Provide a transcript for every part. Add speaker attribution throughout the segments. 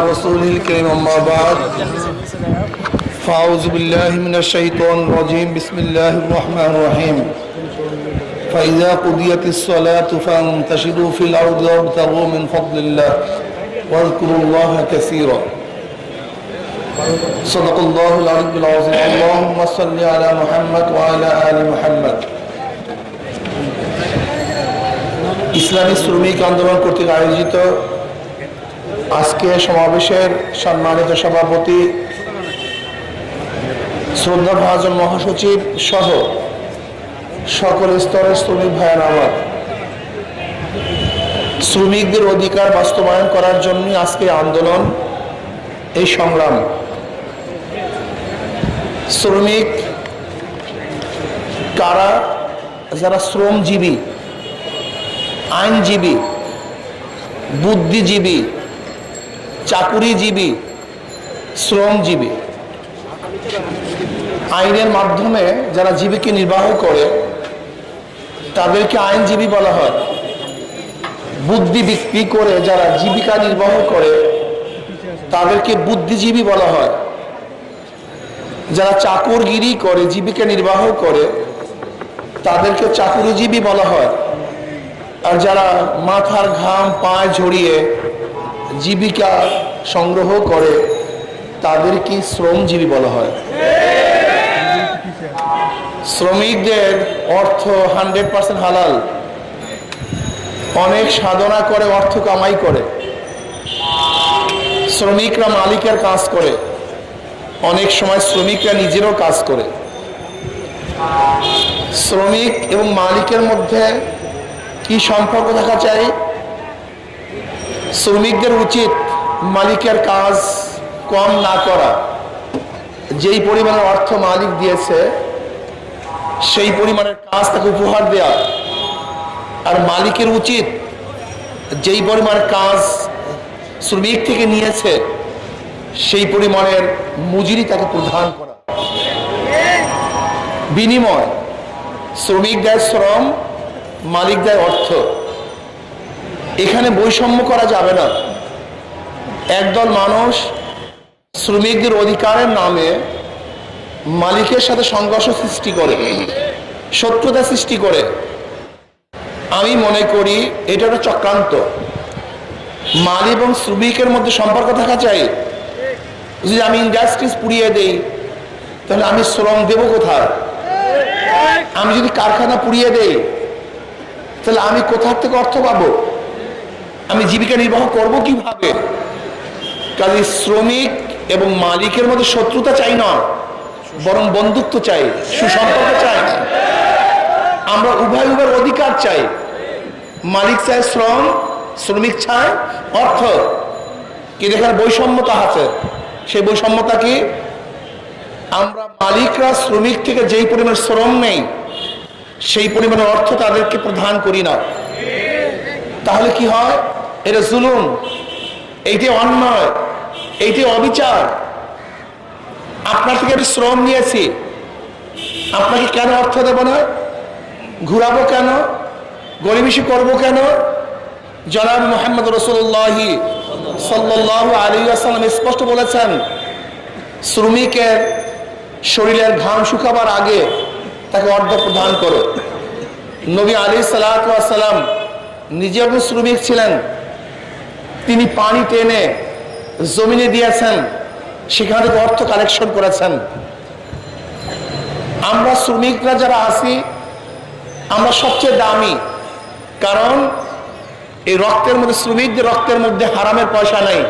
Speaker 1: رسوله الكريم أما بعد فأعوذ بالله من الشيطان الرجيم بسم الله الرحمن الرحيم فإذا قضيت الصلاة فانتشروا في الأرض وابتغوا من فضل الله واذكروا الله كثيرا صدق الله العلي العظيم اللهم صل على محمد وعلى آل محمد ইসলামী শ্রমিক আন্দোলন কর্তৃক আয়োজিত আজকে সমাবেশের সম্মানিত সভাপতি শ্রদ্ধা ভাজন মহাসচিব সহ সকল স্তরের শ্রমিক ভাইয়ের আমার। শ্রমিকদের অধিকার বাস্তবায়ন করার জন্য আজকে আন্দোলন, এই সংগ্রাম। শ্রমিক কারা? যারা শ্রমজীবী, আইনজীবী, বুদ্ধিজীবী চাকুরিজীবী, শ্রমজীবী। আইনের মাধ্যমে যারা জীবিকা নির্বাহ করে, তাদেরকে আইনজীবী বলা হয়। বুদ্ধি বিক্রি করে যারা জীবিকা নির্বাহ করে, তাদেরকে বুদ্ধিজীবী বলা হয়। যারা চাকুরগিরি করে, জীবিকা নির্বাহ করে, তাদেরকে চাকুরিজীবী বলা হয়। আর যারা মাথার ঘাম, পায়ে ঝরিয়ে জীবিকা সংগ্রহ করে, তাদেরকে শ্রমজীবী বলা হয়। শ্রমিকদের অর্থ হান্ড্রেড পার্সেন্ট হালাল। অনেক সাধনা করে, অর্থ কামাই করে। শ্রমিকরা মালিকের কাজ করে। অনেক সময় শ্রমিকরা নিজেরও কাজ করে। শ্রমিক এবং মালিকের মধ্যে কি সম্পর্ক থাকা চাই? শ্রমিকদের উচিত মালিকের কাজ কম না করা। যেই পরিমাণের অর্থ মালিক দিয়েছে, সেই পরিমাণের কাজ তাকে উপহার দেওয়া আর মালিকের উচিত যেই পরিমাণের কাজ শ্রমিক থেকে নিয়েছে, সেই পরিমাণের মজুরি তাকে প্রদান করা। বিনিময়, শ্রমিক দেয় শ্রম, মালিক দেয় অর্থ। এখানে বৈষম্য করা যাবে না। একদল মানুষ শ্রমিকদের অধিকারের নামে মালিকের সাথে সংঘর্ষ সৃষ্টি করে, শত্রুতা সৃষ্টি করে। আমি মনে করি এটা একটা চক্রান্ত। মালিক এবং শ্রমিকের মধ্যে সম্পর্ক থাকা চাই। যদি আমি ইন্ডাস্ট্রিজ পুড়িয়ে দেই, তাহলে আমি শ্রম দেব কোথায়? আমি যদি কারখানা পুড়িয়ে দেই, তাহলে আমি কোথার থেকে অর্থ পাবো? আমি জীবিকা নির্বাহ করব কীভাবে? কাজে শ্রমিক এবং মালিকের মধ্যে শত্রুতা চাই না, বরং বন্ধুত্ব চাই, সুসম্পর্ক চাই। আমরা উভয় উভয়ের অধিকার চাই। মালিক চায় শ্রম, শ্রমিক চায় অর্থ। কিন্তু এখানে বৈষম্যতা আছে? সেই বৈষম্যতা কি? আমরা মালিকরা শ্রমিক থেকে যেই পরিমাণ শ্রম নেই, সেই পরিমাণের অর্থ তাদেরকে প্রদান করি না। তাহলে কি হয়? এটা জুলুম, এইটি অন্যায়, এইটি অবিচার। আপনার থেকে আমি শ্রম নিয়েছি। আপনাকে কেন অর্থ দেব না? ঘুরাবো কেন? গরিবেশি করব কেন? জনাব মোহাম্মদ রসুল্লাহি সাল্লাহ আলী আসসালাম স্পষ্ট বলেছেন, শ্রমিকের শরীরের ঘাম শুকাবার আগে তাকে অর্ধ প্রদান করো। নবী আলী সালাম নিজে আপনি শ্রমিক ছিলেন। তিনি পানি টেনে জমিনে দিয়েছেন, সেখান অর্থ কালেকশন করেছেন। আমরা শ্রমিকরা যারা আছি, আমরা সবচেয়ে দামি। কারণ এই রক্তের মধ্যে, শ্রমিকদের রক্তের মধ্যে হারামের পয়সা নেই।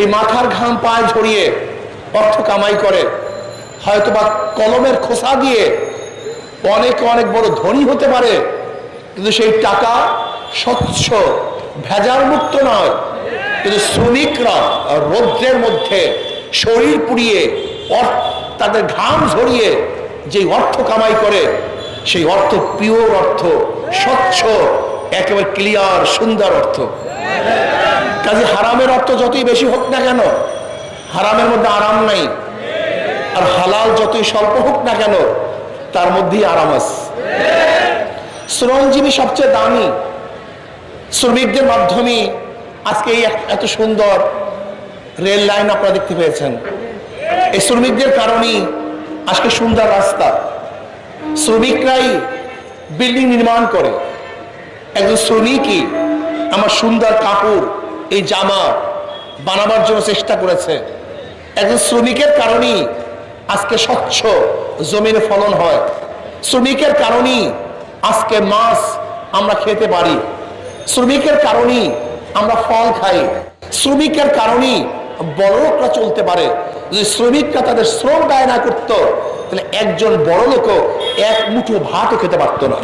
Speaker 1: এই মাথার ঘাম পায়ে ঝরিয়ে অর্থ কামাই করে। হয়তোবা কলমের খোসা দিয়ে অনেক অনেক বড় ধনী হতে পারে কিন্তু সেই টাকা স্বচ্ছ ভেজাল মুক্ত নয়। কিন্তু শ্রমিকরা রৌদ্রের মধ্যে শরীর পুড়িয়ে তাদের ঘাম ঝরিয়ে যে অর্থ কামাই করে, সেই অর্থ পিওর অর্থ, স্বচ্ছ, একেবারে ক্লিয়ার, সুন্দর অর্থ। কাজে হারামের অর্থ যতই বেশি হোক না কেন, হারামের মধ্যে আরাম নাই। আর হালাল যতই স্বল্প হোক না কেন, তার মধ্যেই আরাম আছে। শ্রমজীবী সবচেয়ে দামি শ্রমিকদের মাধ্যমে আজকে এই এত সুন্দর রেল লাইন আপনারা দেখতে পেয়েছেন। এই শ্রমিকদের কারণেই আজকে সুন্দর রাস্তা। শ্রমিকরাই বিল্ডিং নির্মাণ করে। একজন শ্রমিকই আমার সুন্দর কাপড়, এই জামা বানাবার জন্য চেষ্টা করেছে। একজন শ্রমিকের কারণেই আজকে স্বচ্ছ জমিনে ফলন হয়। শ্রমিকের কারণেই আজকে মাছ আমরা খেতে পারি। শ্রমিকের কারণেই আমরা ফল খাই। শ্রমিকের কারণেই বড় লোকরা চলতে পারে। যদি শ্রমিকরা তাদের শ্রম ব্যয় না করতো, তাহলে একজন বড় লোকও এক মুঠো ভাতও খেতে পারতো না।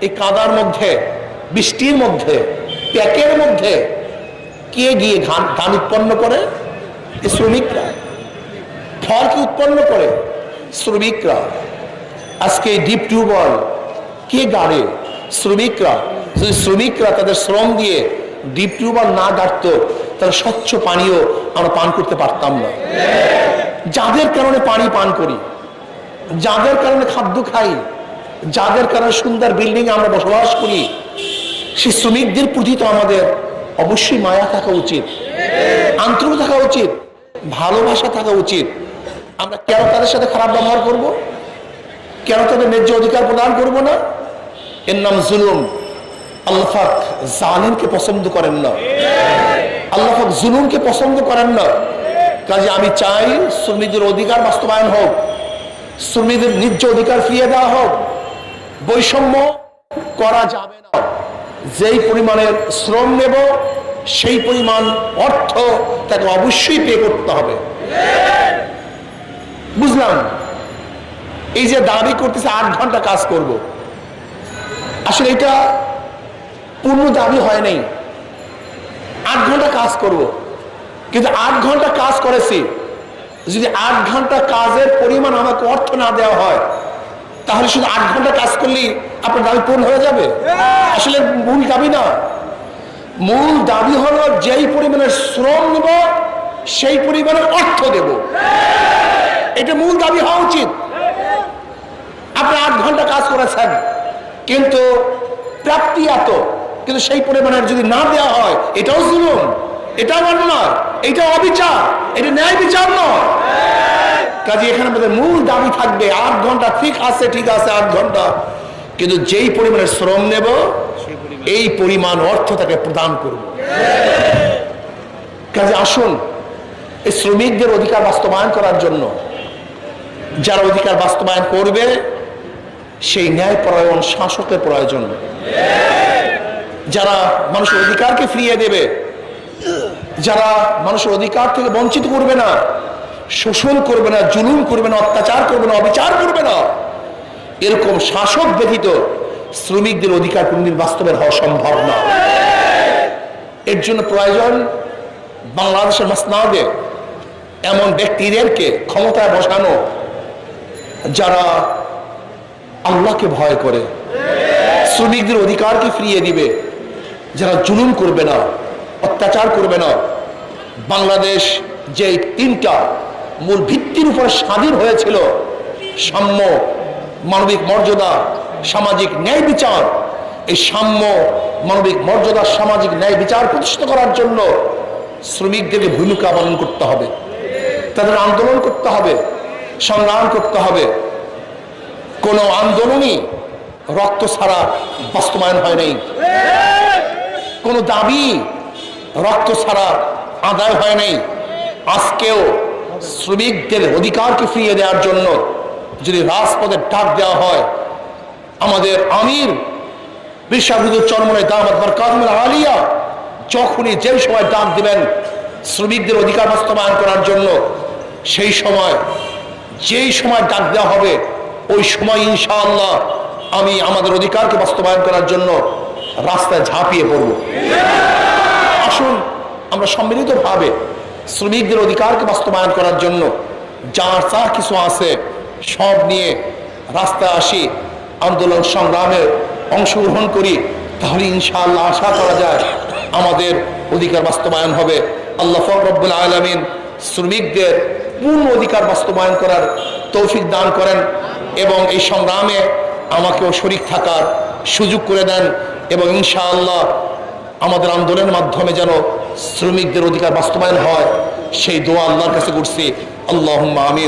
Speaker 1: এই কাদার মধ্যে, বৃষ্টির মধ্যে, প্যাকের মধ্যে কে গিয়ে ধান ধান উৎপন্ন করে? শ্রমিকরা। ফল কি উৎপন্ন করে? শ্রমিকরা। আজকে ডিপ টিউবওয়েল কে গাড়ে? শ্রমিকরা। যদি শ্রমিকরা তাদের শ্রম দিয়ে ডিপ টিউবওয়েল না গাড়তো, তাহলে স্বচ্ছ পানীয় আমরা পান করতে পারতাম না। যাদের কারণে পানি পান করি, যাদের কারণে খাদ্য খাই, যাদের কারণে সুন্দর বিল্ডিং আমরা বসবাস করি, সেই শ্রমিকদের প্রতি তো আমাদের অবশ্যই মায়া থাকা উচিত আন্তরিক থাকা উচিত, ভালোবাসা থাকা উচিত। আমরা কেন তাদের সাথে খারাপ ব্যবহার করব? কেন তাদের ন্যায্য অধিকার প্রদান করব না? এর নাম জুলুম। আল্লাহাক জালিমকে পছন্দ করেন না। আল্লাহাক জুলুমকে পছন্দ করেন না। কাজে আমি চাই শ্রমিকদের অধিকার বাস্তবায়ন হোক, শ্রমিকদের ন্যায্য অধিকার ফিরিয়ে দেওয়া হোক। বৈষম্য করা যাবে না। যেই পরিমাণের শ্রম নেব, সেই পরিমাণ অর্থ তাকে অবশ্যই পে করতে হবে। বুঝলাম? এই যে দাবি করতেছে, আট ঘণ্টা কাজ করব। আসলে এটা পূর্ণ দাবি হয় নাই। আট ঘণ্টা কাজ করব। কিন্তু আট ঘণ্টা কাজ করেছি। যদি আট ঘণ্টা কাজের পরিমাণ আমাকে অর্থ না দেওয়া হয়, তাহলে শুধু আট ঘণ্টা কাজ করলেই আপনার দাবি পূর্ণ হয়ে যাবে? আসলে মূল দাবি না। মূল দাবি হলো যেই পরিমাণের শ্রম নেব, সেই পরিমাণের অর্থ দেব। এটা মূল দাবি হওয়া উচিত। আপনি আট ঘণ্টা কাজ করেছেন, কিন্তু প্রাপ্তি এত, কিন্তু সেই পরিমাণের যদি না দেওয়া হয়, এটাও জুলুম, এটাও অন্যায়, এটাও অবিচার, এটা ন্যায় বিচার নয়। কাজে এখানে আমাদের মূল দাবি থাকবে, আট ঘণ্টা ঠিক আছে ঠিক আছে, আট ঘণ্টা, কিন্তু যেই পরিমাণের শ্রম নেব, এই পরিমাণ অর্থ তাকে প্রদান করব। কাজে আসুন, এই শ্রমিকদের অধিকার বাস্তবায়ন করার জন্য, যারা অধিকার বাস্তবায়ন করবে সেই ন্যায় পরায়ণ, শাসকের প্রয়োজন। যারা মানুষের অধিকারকে ফিরিয়ে দেবে, যারা মানুষের অধিকার থেকে বঞ্চিত করবে না, শোষণ করবে না, জুলুম করবে না, অত্যাচার করবে না, অবিচার করবে না, এরকম শাসক ব্যতীত শ্রমিকদের অধিকার কোনদিন বাস্তবের হওয়া সম্ভব না। এর জন্য প্রয়োজন বাংলাদেশের মাসনাদে এমন ব্যক্তিদেরকে ক্ষমতায় বসানো, যারা আল্লাহকে ভয় করে। শ্রমিকদের অধিকারকে ফিরিয়ে দিবে? যারা জুলুম করবে না, অত্যাচার করবে না। বাংলাদেশ যে তিনটা মূল ভিত্তির উপর স্বাধীন হয়েছিল, সাম্য, মানবিক মর্যাদা, সামাজিক ন্যায় বিচার, এই সাম্য, মানবিক মর্যাদা, সামাজিক ন্যায় বিচার প্রতিষ্ঠা করার জন্য শ্রমিকদেরকে ভূমিকা পালন করতে হবে। তাদের আন্দোলন করতে হবে, সংগ্রাম করতে হবে। কোনো আন্দোলনই রক্ত ছাড়া বাস্তবায়ন হয় নাই। কোনো দাবি রক্ত ছাড়া আদায় হয় নাই। আজকেও শ্রমিকদের অধিকারকে ফিরিয়ে দেওয়ার জন্য যদি রাজপথের ডাক দেওয়া হয়, আমাদের আমির বিশ্বাবুদ চরমনে দামাত বরকাতমুল আলিয়া যখনই যে সময় ডাক দিবেন শ্রমিকদের অধিকার বাস্তবায়ন করার জন্য, সেই সময়, যেই সময় ডাক দেওয়া হবে ওই সময় ইনশাআল্লাহ আমি আমাদের অধিকারকে বাস্তবায়ন করার জন্য রাস্তায় ঝাঁপিয়ে পড়ব। আসুন, আমরা সম্মিলিতভাবে শ্রমিকদের অধিকারকে বাস্তবায়ন করার জন্য যার যা কিছু আছে সব নিয়ে রাস্তায় আসি, আন্দোলন সংগ্রামে অংশগ্রহণ করি, তাহলে ইনশাআল্লাহ আশা করা যায় আমাদের অধিকার বাস্তবায়ন হবে। আল্লাহ ফকরবুল আলমিন শ্রমিকদের পূর্ণ অধিকার বাস্তবায়ন করার তৌফিক দান করেন। এবং এই সংগ্রামে আমাকেও শরিক থাকার সুযোগ করে দেন এবং ইনশাআল্লাহ আমাদের আন্দোলনের মাধ্যমে যেন শ্রমিকদের অধিকার বাস্তবায়ন হয়, সেই দোয়া আল্লাহর কাছে করছি। আল্লাহ আমিন।